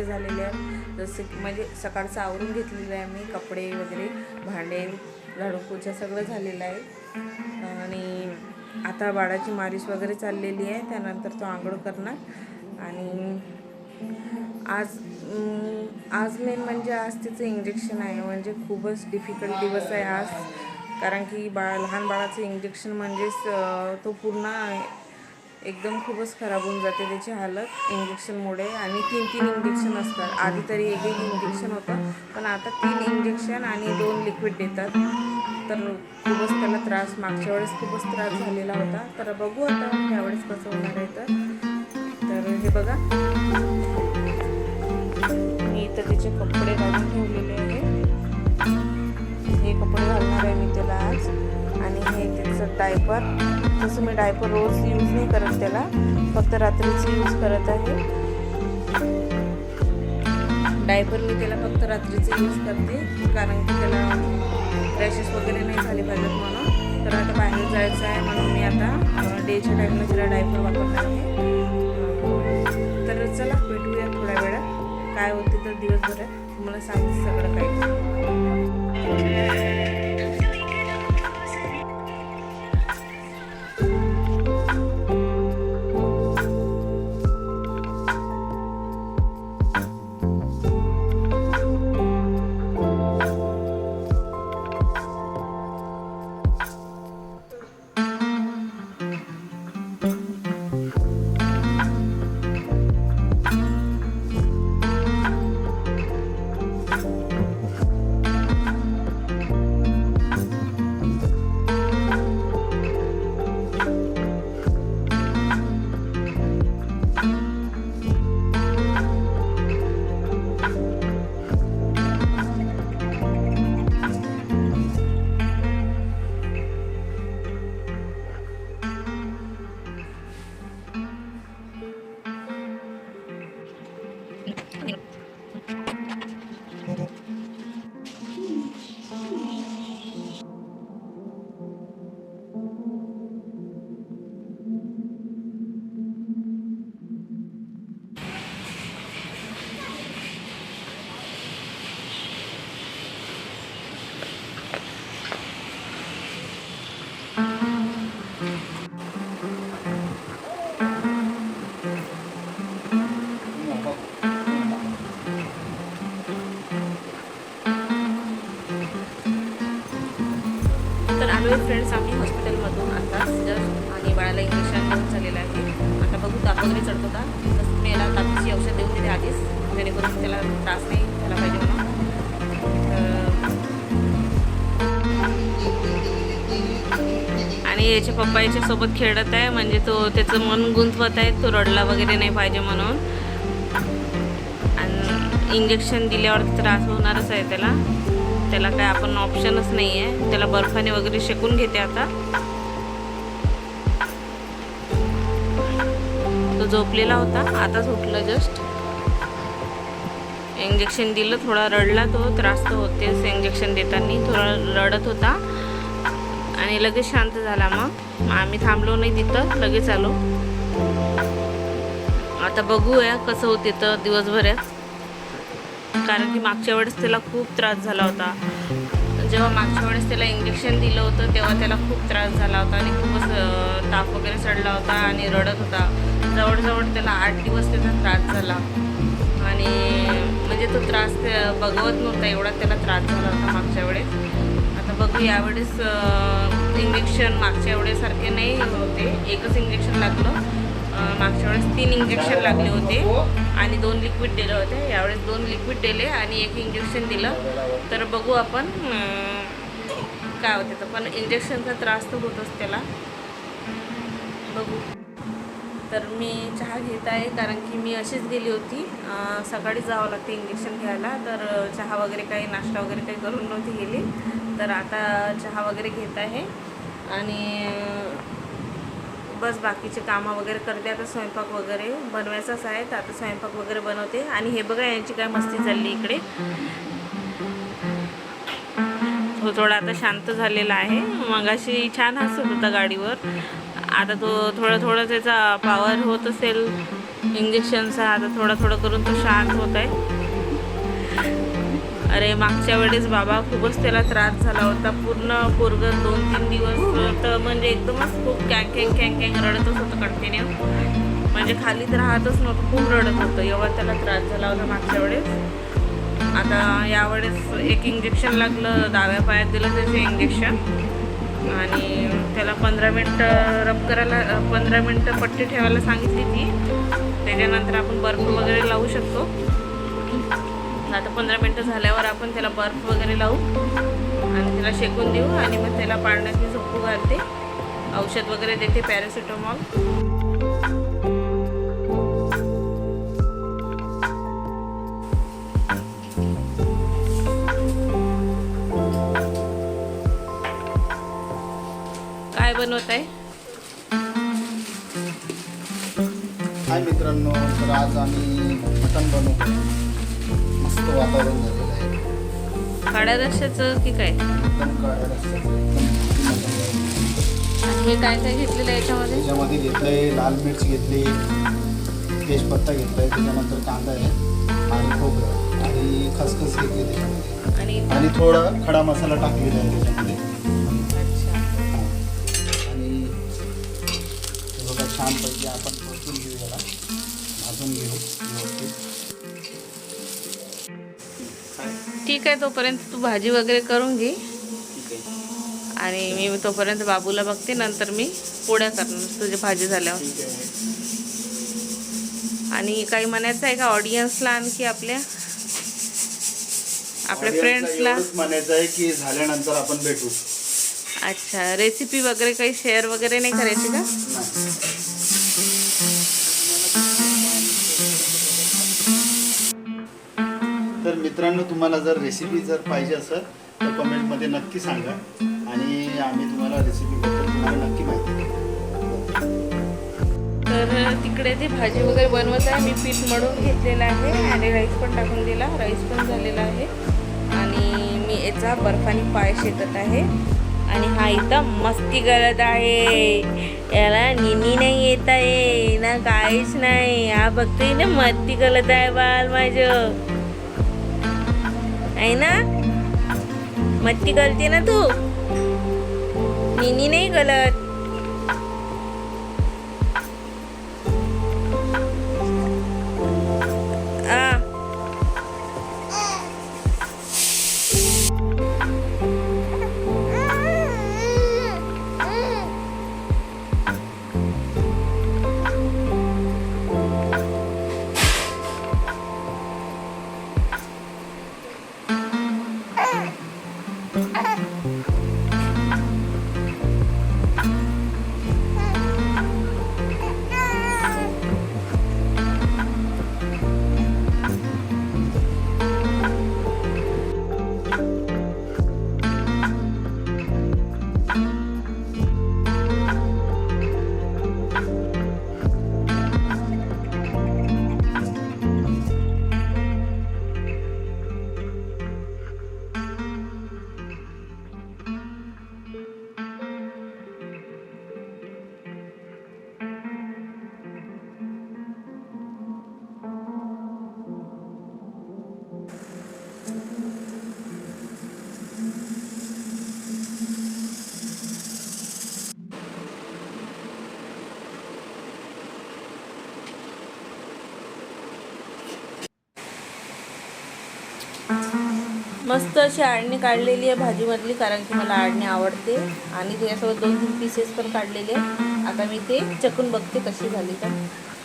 वगैरे झालेले आहेत. जसे की म्हणजे सकाळचं आवरून घेतलेलं आहे मी कपडे वगैरे भांडे झाडू पोछा सगळं झालेलं आहे. आणि आता बाळाची मालिश वगैरे चाललेली आहे त्यानंतर तो आंघोळ करणार. आणि आज आज मेन म्हणजे आज तिचं इंजेक्शन आहे. म्हणजे खूपच डिफिकल्ट दिवस आहे आज. कारण की बाळ लहान बाळाचं इंजेक्शन म्हणजेच तो पूर्ण एकदम खूपच खराब होऊन जाते त्याची हालत इंजेक्शनमुळे आणि तीन तीन इंजेक्शन असतात. आधी तरी एक एक इंजेक्शन होतं पण आता तीन इंजेक्शन आणि दोन लिक्विड देतात. तर खूपच त्याला त्रास मागच्या वेळेस खूपच त्रास झालेला होता. तर बघू आता यावेळेस कसं होणार आहे तर. तर हे बघा. मी इथं त्याचे कपडे घालून ठेवलेले आहे. हे कपडे घालणार आहे मी त्याला आज. आणि हे त्याचं डायपर तसं मी डायपर रोज यूज नाही करत त्याला. फक्त रात्रीचं यूज करत आहे. डायपर मी त्याला फक्त रात्रीचं यूज करते. कारण की त्याला रॅशेस वगैरे नाही झाले पाहिजेत म्हणून. तर आता बाहेर जायचं आहे म्हणून मी आता डेच्या टाईमला त्याला डायपर वापरणार आहे. तर चला भेटूया थोड्या वेळात. काय होते तर दिवसभरात. तुम्हाला सांगते सगळं काही. तर फ्रेंड्स आम्ही हॉस्पिटलमधून आता जस्ट आणि बाळाला इंजेक्शन देऊन झालेलं आहे. आता बघू ताप वगैरे चढतो का तसं मी याला तापाची औषध देऊन दिले आधीच. जेणेकरून त्याला त्रास नाही झाला पाहिजे म्हणून. तर आणि याचे पप्पा याच्या सोबत खेळत आहे. म्हणजे तो त्याचं मन गुंतवत आहे. तो रडला वगैरे नाही पाहिजे म्हणून. आणि इंजेक्शन दिल्यावर त्रास होणारच आहे त्याला. त्याला काय आपण ऑप्शनच नाही आहे त्याला बर्फाने वगैरे शेकून घेते आता. तो झोपलेला होता. आताच उठला जस्ट इंजेक्शन दिलं थोडा रडला तो. त्रास तर होतेच इंजेक्शन देताना. थोडा रडत होता. आणि लगेच शांत झाला मग. मग आम्ही थांबलो नाही तिथं. लगेच आलो. आता बघूया कसं होते तर दिवसभरात. कारण की मागच्या वेळेस त्याला खूप त्रास झाला होता. जेव्हा मागच्या वेळेस त्याला इंजेक्शन दिलं होतं तेव्हा त्याला खूप त्रास झाला होता आणि खूपच ताप वगैरे चढला होता आणि रडत होता. जवळजवळ त्याला आठ दिवस त्याचा त्रास झाला. आणि म्हणजे तो त्रास ते बघवत नव्हता एवढा त्याला त्रास झाला होता मागच्या वेळेस. आता बघू यावेळेस इंजेक्शन मागच्या वेळेसारखे नाही होते. एकच इंजेक्शन लागलं. मागच्या वेळेस तीन इंजेक्शन लागले होते आणि दोन लिक्विड दिले होते. यावेळेस दोन लिक्विड दिले आणि एक इंजेक्शन दिलं. तर बघू आपण काय होते तर पण इंजेक्शनचा त्रास तर होतोच त्याला. बघू. तर मी चहा घेत आहे कारण की मी अशीच गेली होती. सकाळी जावं लागते इंजेक्शन घ्यायला. तर चहा वगैरे काही नाश्ता वगैरे काही करून नव्हती गेली. तर आता चहा वगैरे घेत आहे. आणि बस बाकीचे कामं वगैरे करते. आता स्वयंपाक वगैरे बनवायचाच आहे तर आता स्वयंपाक वगैरे बनवते. आणि हे बघा यांची काय मस्ती चालली इकडे. तो थोडा आता शांत झालेला आहे. मगाशी छान हसत होता गाडीवर. आता तो थोडं थोडं त्याचा पॉवर होत असेल इंजेक्शनचा आता थोडं थोडं करून तो शांत होत आहे. अरे मागच्या वेळेस बाबा खूपच त्याला त्रास झाला होता. पूर्ण पोरग दोन तीन दिवस तर म्हणजे एकदमच खूप कॅंग कॅंग कॅंग कॅंग रडतच होतं कंटिन्यू म्हणजे खालीच राहतच नव्हतं खूप रडत होतं. एवढा त्याला त्रास झाला होता मागच्या वेळेस. आता यावेळेस एक इंजेक्शन लागलं डाव्या पायात दिलं त्याचं इंजेक्शन आणि त्याला पंधरा मिनटं रब करायला पंधरा मिनटं पट्टी ठेवायला सांगितली ती. त्याच्यानंतर आपण बर्फ वगैरे लावू शकतो. आता पंधरा मिनटं झाल्यावर आपण त्याला बर्फ वगैरे लावू. आणि त्याला शेकून देऊ आणि मग त्याला पाळण्यात मी झोपू घालते. औषध वगैरे देते पॅरासिटामॉल काय बनवत आहे हाय मित्रांनो तर आज आम्ही मटण बनवतो मस्त वातावरण झालेलं आहे. काळ्या रश्याचं की काय? एकदम काळ्या रस्त्याचं. आणि हे काय काय घेतलेलं आहे याच्यामध्ये? त्याच्यामध्ये घेतलंय लाल मिरची घेतली तेजपत्ता घेतलाय त्याच्यानंतर कांदा आहे आणि खोबरं आणि खसखस घेतली त्याच्यामध्ये. आणि आणि थोडा खडा मसाला टाकलेला आहे त्याच्यामध्ये. अच्छा. आणि हे बघा छानपैकी आपण ठीक आहे तोपर्यंत तू भाजी वगैरे करून घे. आणि मी तोपर्यंत बाबूला बघते नंतर मी पोळ्या करणार तुझी भाजी झाल्यावर. आणि काही म्हणायचं आहे का ऑडियन्सला आणखी आपल्या? आपल्या फ्रेंड्सला म्हणायचं आहे की झाल्यानंतर आपण भेटू. अच्छा रेसिपी वगैरे काही शेअर वगैरे नाही करायची का? मित्रांनो तुम्हाला जर रेसिपी जर पाहिजे असेल तर कमेंटमध्ये नक्की सांगा. आणि आम्ही तुम्हाला रेसिपीबद्दल तुम्हाला नक्की माहिती तर तिकडे ते भाजी वगैरे बनवत आहे. मी पीठ मळून घेतलेलं आहे आणि राईस पण टाकून दिला. राईस पण झालेला आहे. आणि मी याचा बर्फाने पाय शेकत आहे. आणि हा इथं मस्ती करत आहे. याला निनी नाही येत आहे. ना काहीच नाही. हा बघतोय ना मस्ती करत आहे बाल माझं. आहे ना? मस्ती करते ना तू? मिनी नाही गलत मस्त अशी आळणी काढलेली आहे भाजीमधली कारण की मला आळणी आवडते. आणि त्याच्यासोबत दोन तीन पीसेस पण काढलेले आता मी ते चकून बघते कशी झाली तर.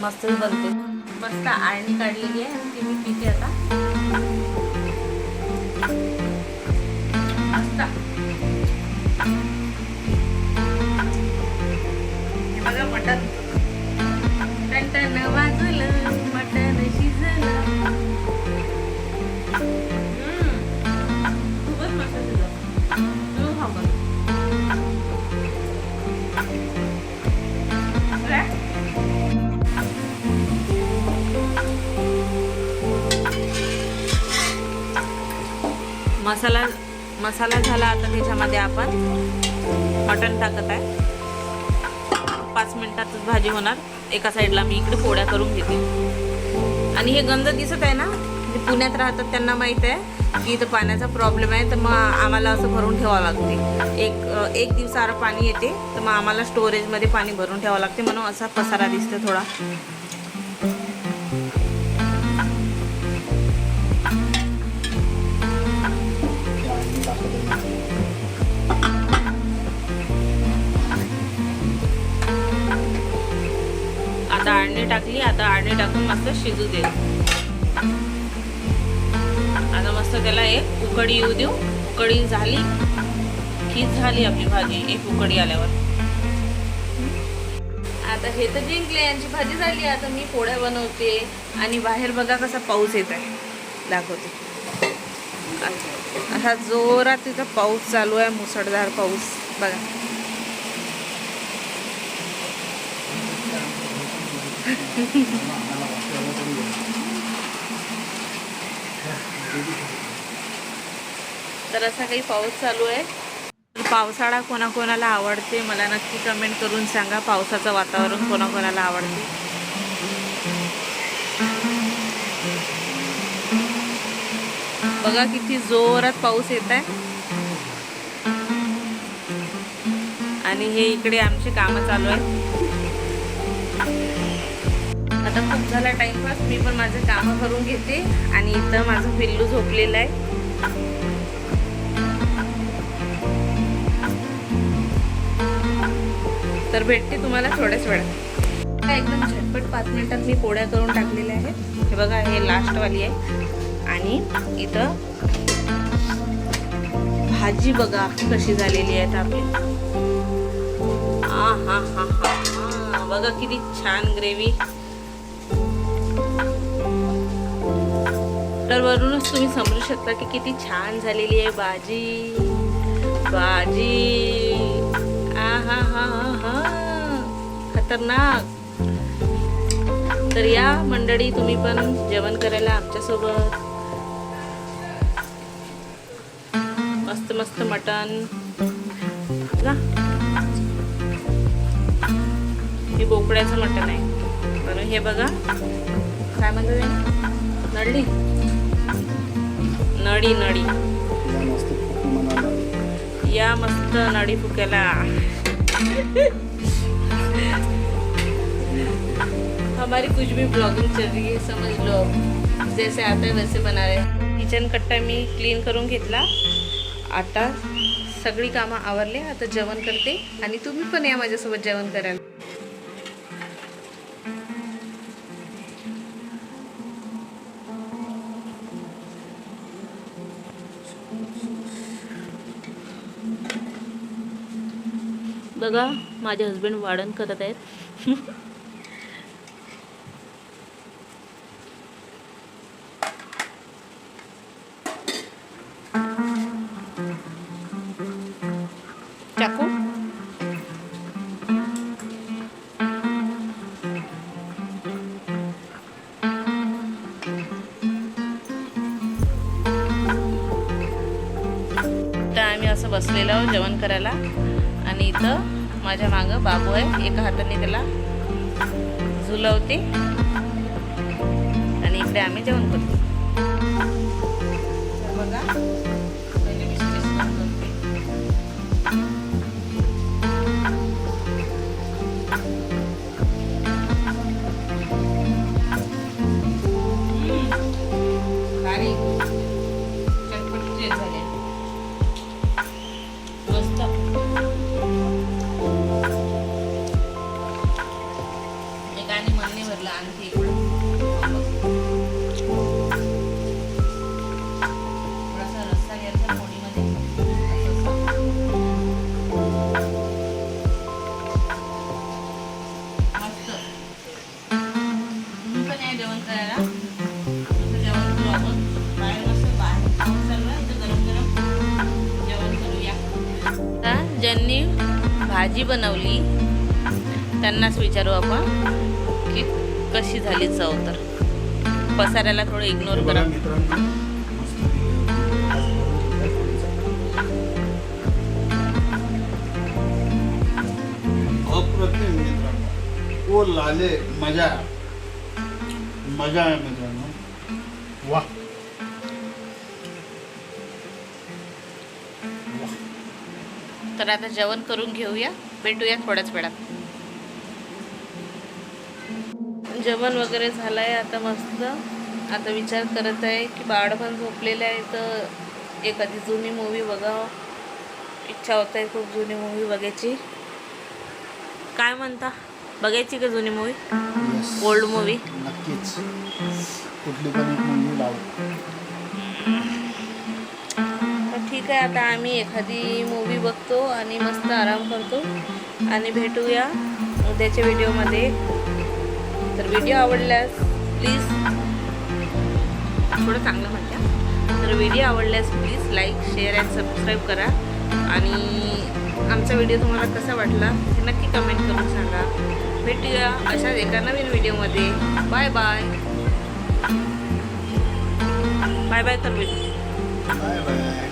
मस्तच बनते. मस्त आडणी काढलेली आहे ती मी पिते आता. मटन टन टन मसाला झाला आता त्याच्यामध्ये आपण मटण टाकत आहे. पाच मिनिटातच भाजी होणार. एका साईडला मी इकडे पोळ्या करून घेते. आणि हे गंध दिसत आहे ना जे पुण्यात राहतात त्यांना माहीत आहे की इथं पाण्याचा प्रॉब्लेम आहे तर मग आम्हाला असं भरून ठेवावं लागते. एक एक दिवसाला पाणी येते तर मग आम्हाला स्टोरेजमध्ये पाणी भरून ठेवावं लागते म्हणून असा पसारा दिसतो थोडा. आळणी टाकली आता आळणी टाकून मस्त शिजू दे आता मस्त त्याला एक उकडी येऊ देऊ. उकडी झाली. की झाली आपली भाजी एक उकडी आल्यावर. आता हे तर जिंकले यांची भाजी झाली. आता मी पोळ्या बनवते आणि बाहेर बघा कसा पाऊस येत आहे. दाखवते. असा जोरात तिथं पाऊस चालू आहे मुसळधार पाऊस. बघा. तर असा काही पाऊस चालू आहे. पावसाळा कोणाकोणाला आवडते मला नक्की कमेंट करून सांगा. पावसाचं वातावरण कोणाकोणाला आवडते? बघा किती जोरात पाऊस येत आहे. आणि हे इकडे आमचे कामं चालू आहेत. आता खूप झाला टाइमपास मी पण माझं कामं करून घेते आणि इथं माझं पिल्लू झोपलेलं आहे. तर भेटते तुम्हाला थोड्याच वेळात. एकदम झटपट पाच मिनिटात मी पोळ्या करून टाकलेल्या आहेत. हे बघा हे लास्टवाली आहे. आणि इथं भाजी बघा कशी झालेली आहे आपली. हा हा हा हा. बघा किती छान ग्रेव्ही तर वरूनच तुम्ही समजू शकता की किती छान झालेली आहे भाजी भाजी आ हा हा हा हा. खतरनाक. तर या मंडळी तुम्ही पण जेवण करायला आमच्यासोबत. मस्त मस्त मटण. ना हे बोकड्याचं मटण आहे. बरं हे बघा. काय म्हणतात नळली? नळी नळी. या मस्त नळी फुक्याला. हमारी कुछ भी ब्लॉगिंग चल रही है समझ लो. जैसे आता है वैसे बना रहे किचन कट्टा मी क्लीन करून घेतला. आता सगळी कामं आवरले आता जेवण करते. आणि तुम्ही पण या माझ्यासोबत जेवण कराल बघा माझे हस्बंड वाढण करत आहेत. चाकू? तर आम्ही असं बसलेलो आहोत जेवण करायला. आणि इथं माझ्या मागं बाबू आहे. एका हाताने त्याला झुलवते. आणि इकडे आम्ही जेवण करतो. गरम ज्यांनी भाजी बनवली त्यांनाच विचारू आपण की कशी झाली चव तर. पसाऱ्याला थोडं इग्नोर करा. ओ लाले मजा. मजा आहे मित्रांनो वा तर आता जेवण करून घेऊया. भेटूया थोड्याच वेळात. जेवण वगैरे झालं आहे आता मस्त. आता विचार करत आहे की बाळ पण झोपलेलं आहे तर एखादी जुनी मूवी बघावं. इच्छा होत आहे खूप जुनी मूवी बघायची. काय म्हणता? बघायची का जुनी मूवी. ओल्ड मूवी नक्कीच. कुठली पण एक मुलगी लाव. ठीक आहे आता आम्ही एखादी मूवी बघतो आणि मस्त आराम करतो. आणि भेटूया उद्याच्या व्हिडिओमध्ये. तर व्हिडिओ आवडल्यास प्लीज थोडं चांगलं म्हणत्या तर व्हिडिओ आवडल्यास please like share and subscribe करा. आणि आमचा व्हिडिओ तुम्हाला कसा वाटला हे नक्की कमेंट करून सांगा. भेटूया अशाच एका नवीन व्हिडिओमध्ये. Bye bye. बाय बाय कर बाय बाय.